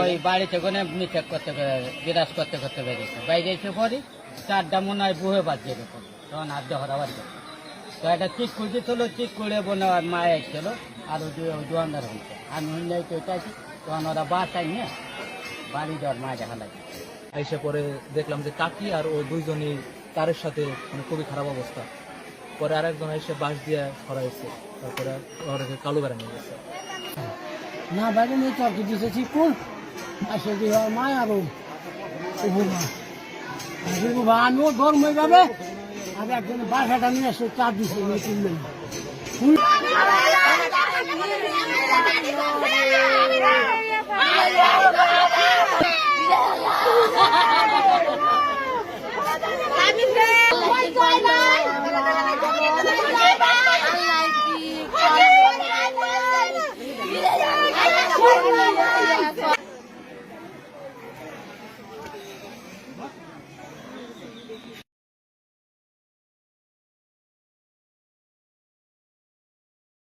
ওই বাড়িতে কোনো মিঠেক করতে করে বিরাজ করতে করতে বেরিয়েছে। বাইরে এসে পড়ি, চারটা মনে হয় বুহে এরকম। তখন আর বাজছে তো একটা চিক খুঁজে ছিল চিক করে বোন আর মায়ে এসেছিল আর ওই হয়েছে। আমি অন্য তো এটা আছি তখন ওরা বাসায় নিয়ে বাড়ি যাওয়ার মায়ে দেখা লাগে এসে পরে দেখলাম যে কাকি আর ও দুইজনই তারের সাথে মানে খুবই খারাপ অবস্থা। পরে আরেকজন এসে বাঁশ দিয়ে সরাইছে তারপরে ওরাকে কালো বেড়া নিয়ে গেছে। না বাইরে নিয়ে চরকি দিছে চিকুন আর সে মায় আরও উপমা উপমা আমিও গরম হয়ে যাবে। আর একজন বাসাটা নিয়ে আসছে চার দিচ্ছে নিয়ে কিনলেন।